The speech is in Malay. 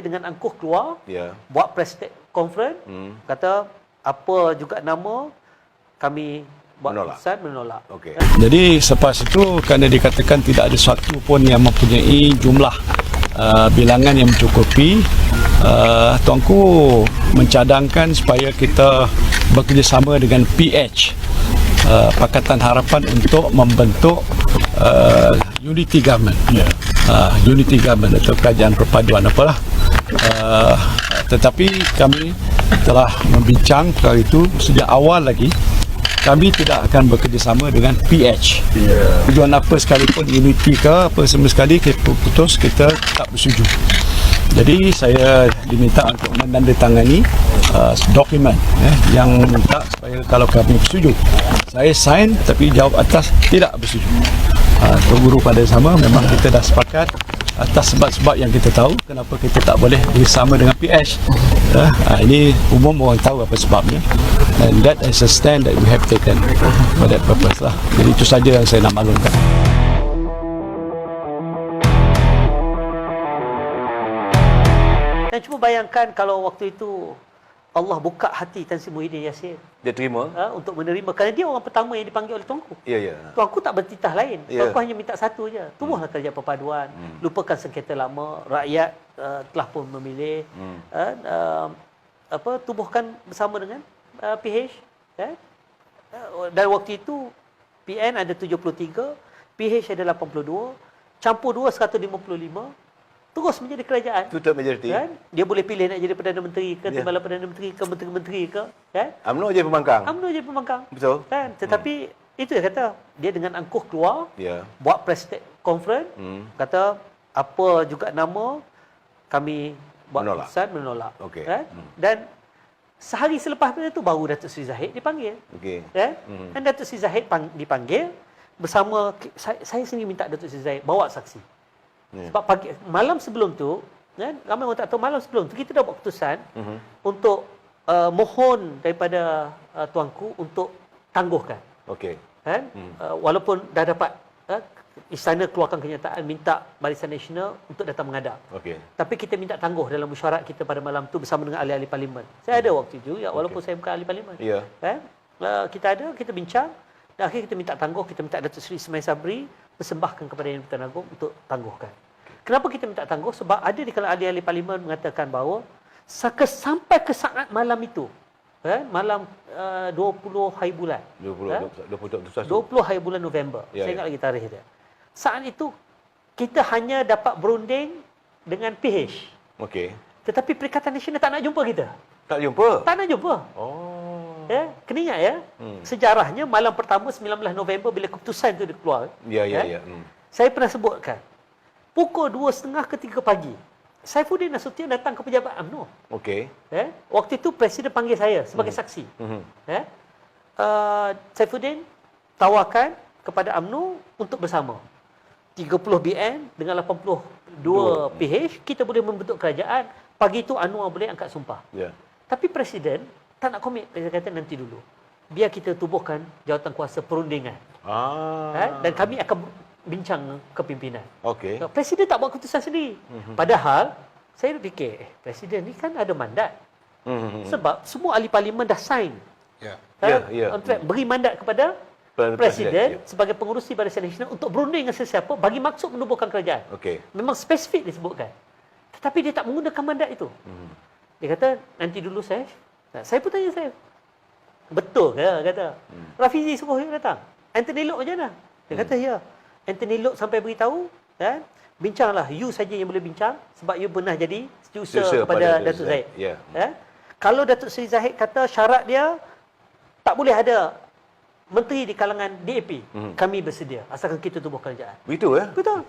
dia dengan angkuh keluar Ya. buat press conference Hmm. kata apa juga nama kami buat Menolak. keputusan menolak. Okey. Jadi selepas itu kerana dikatakan tidak ada satu pun yang mempunyai jumlah uh, bilangan yang mencukupi uh, tuanku mencadangkan supaya kita bekerjasama dengan PH uh, Pakatan Harapan untuk membentuk uh, unity government uh, unity government atau kerajaan perpaduan apalah uh, tetapi kami telah membincang perkara itu sejak awal lagi kami tidak akan bekerjasama dengan PH. Yeah. Tujuan apa sekalipun unity ke apa semua sekali kita putus kita tak bersetuju. Jadi saya diminta untuk menandatangani uh, dokumen eh, yang minta supaya kalau kami bersetuju. Saya sign tapi jawab atas tidak bersetuju. Uh, guru pada sama memang kita dah sepakat atas sebab-sebab yang kita tahu kenapa kita tak boleh bersama dengan PH uh, uh, ini umum orang tahu apa sebabnya. And that is a stand that we have taken for that purpose lah. Jadi itu saja yang saya nak maklumkan. Dan cuba bayangkan kalau waktu itu Allah buka hati Tan Sri Muhyiddin Yassin Dia terima? ha, untuk menerima kerana dia orang pertama yang dipanggil oleh tuanku. Ya, ya. Tuanku tak bertitah lain. Ya. Tuanku hanya minta satu je. Tubuhlah kerja perpaduan. Lupakan sengketa lama. Rakyat uh, telah pun memilih. Hmm. Uh, uh, apa tubuhkan bersama dengan uh, PH. Kan? Uh, dan waktu itu PN ada 73, PH ada 82, campur 2 155. Terus menjadi kerajaan. Tutup majoriti. Kan? Dia boleh pilih nak jadi Perdana Menteri ke Ya. Timbalan Perdana Menteri ke Menteri-Menteri ke. Kan? UMNO je pembangkang. UMNO jadi pembangkang. Betul. Kan? Tetapi itu dia kata, dia dengan angkuh keluar, Ya. buat press conference, Hmm. kata apa juga nama kami buat Menolak. keputusan menolak. Okey. Kan? Hmm. Dan sehari selepas itu baru Datuk Seri Zahid dipanggil. Okey. Kan? Hmm. Dan Datuk Seri Zahid pang- dipanggil bersama saya, saya sendiri minta Datuk Seri Zahid bawa saksi. Ya. Sebab pagi malam sebelum tu, kan, ramai orang tak tahu malam sebelum tu kita dah buat keputusan Mhm. untuk uh, mohon daripada uh, tuanku untuk tangguhkan. Okey. Kan? Hmm. Uh, walaupun dah dapat uh, istana keluarkan kenyataan minta Barisan Nasional untuk datang menghadap. Okey. Tapi kita minta tangguh dalam mesyuarat kita pada malam tu bersama dengan ahli-ahli parlimen. Saya ada waktu itu ya walaupun saya bukan ahli parlimen. Ya. Kan? Uh, kita ada, kita bincang dan akhirnya kita minta tangguh, kita minta Datuk Seri Semai Sabri persembahkan kepada Yang Pertuan Agong untuk tangguhkan. Kenapa kita minta tangguh? Sebab ada di kalangan ahli-ahli parlimen mengatakan bahawa saka- sampai ke saat malam itu, kan? malam uh, 20 hari bulan, 20 Eh? 20 21. 20 hari bulan November. Ya, saya ya. ingat lagi tarikh dia. Saat itu kita hanya dapat berunding dengan PH. Okey. Tetapi Perikatan Nasional tak nak jumpa kita. Tak jumpa. Tak nak jumpa. Oh. Ya, kena ingat ya. Hmm. Sejarahnya malam pertama 19 November bila keputusan itu dikeluar. Ya, ya, Eh? ya. Hmm. Saya pernah sebutkan. Pukul 2.30 ke 3 pagi. Saifuddin Nasution datang ke pejabat UMNO. Okey. Ya. Waktu itu presiden panggil saya sebagai saksi. Mhm. Ya. Uh, Saifuddin tawarkan kepada UMNO untuk bersama. 30 BN dengan 82 Dua. PH, kita boleh membentuk kerajaan. Pagi itu Anwar boleh angkat sumpah. Ya. Tapi presiden tak nak komit. Dia kata nanti dulu. Biar kita tubuhkan jawatan kuasa perundingan. Ah. Eh? Dan kami akan bincang kepimpinan. Okey. Presiden tak buat keputusan sendiri. Mhm. Padahal, saya fikir, eh, presiden ni kan ada mandat. Mhm. Sebab semua ahli parlimen dah sign. ya Ya, ya. Kontrak beri mandat kepada Presiden, presiden ya. sebagai pengurusi Barisan Nasional untuk berunding dengan sesiapa bagi maksud menubuhkan kerajaan. Okey. Memang spesifik disebutkan. Tetapi dia tak menggunakan mandat itu. Mhm. Dia kata, nanti dulu saya. Nah, saya pun tanya saya. Betul ke? Kata. Hmm. Rafizi suruh dia datang. Anthony Lok macam mana? Dia kata, ya. Anthony Lok sampai beritahu, kan? bincanglah. You saja yang boleh bincang sebab you pernah jadi setiausaha kepada pada Datuk Zahid. Ya. Eh? Kalau Datuk Seri Zahid kata syarat dia tak boleh ada menteri di kalangan DAP, Hmm. kami bersedia asalkan kita tubuh kerajaan. Begitu ya? Betul.